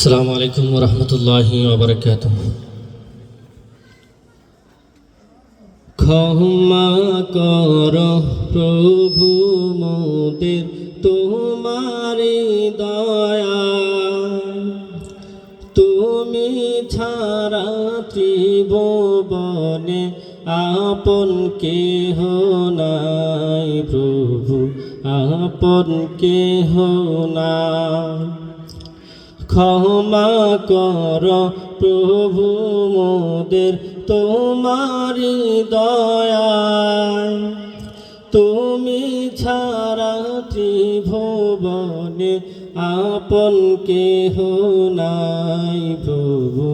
আসসালামু আলাইকুম রহমতুল্লাহি ওবরাকাত ক্ষমা কর প্রভু মোদের তোমারি দয়া। তুমি ছাড়া ত্রিভুবনে আপন কেহ নাই প্রভু, আপন কেহ নাই। ক্ষমা কর, প্রভু মোদের তোমারি দয়া তুমি ছাড়া ত্রিভুবনে আপন কেহ নাই, প্রভু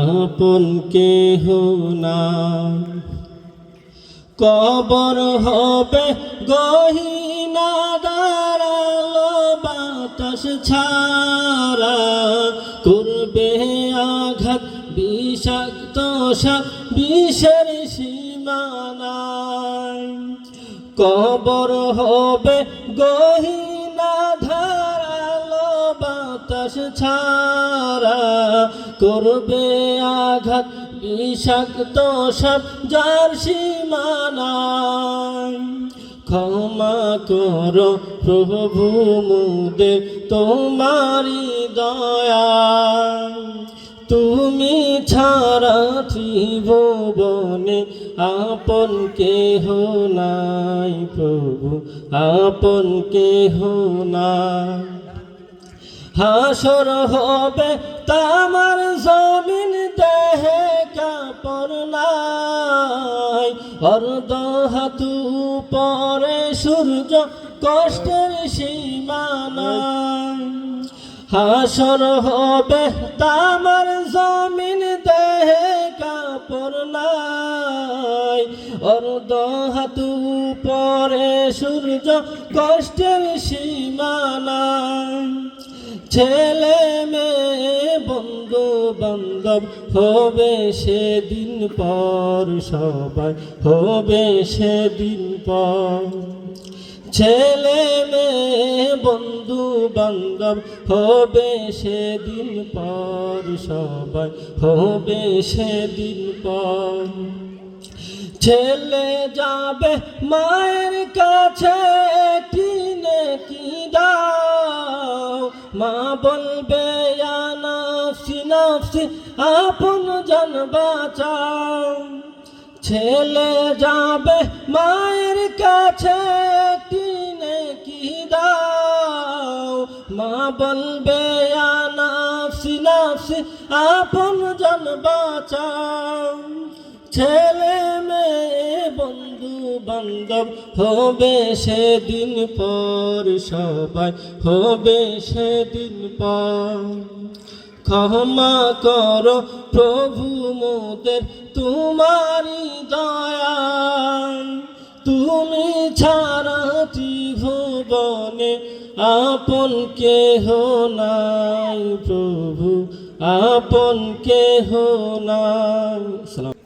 আপন কেহ নাই। কবর হবে গহিনা দাঁড়াল বাতাস ছাড়া করবে আঘাত বিষাক্ত বিষের সীমানায়। কবর হবে গহিনা ধারালো বাতাস ছাড়া করবে আঘাত বিষাক্ত সব যার সীমানায়। ক্ষমা কর প্রভু মুদে তোমারি দয়া। তুমি ছাড়া ত্রিভুবনে আপন কেহ নাই প্রভু, আপন কে কেহ নাই। হাসর হবে তামার জমিন, দেহে কাপড় নাই। অর্ধ হাতু পরে সূর্য কষ্টের সীমানায় হাসর হবে তামার জমিন দেহে কাপড় নাই। অর্ধ হাতু পরে সূর্য কষ্টের সীমানায় ছেলে বান্ধব হবে সেদিন পর, সবাই হবে সেদিন পর। ছেলে মেয়ে, বন্ধু বান্ধব হবে সেদিন পর, সবাই হবে সেদিন পর। ছেলে যাবে মায়ের কাছে কিনে কি দাও? মা বলবে নাফসি আপন জন বাঁচাও। ছেলে যাবে মায়ের কাছে, কিনে কি দাও? মা বলবে নাফসি নাফসি আপন জন বাঁচাও। ছেলে মেয়ে, বন্ধু বান্ধব, হবে সেদিন পর সবাই, হবে সেদিন পর। ক্ষমা করো প্রভু মোদের তোমারি দয়া। তুমি ছাড়া জীবনে আপন কেহ নাই প্রভু, আপন কেহ নাই।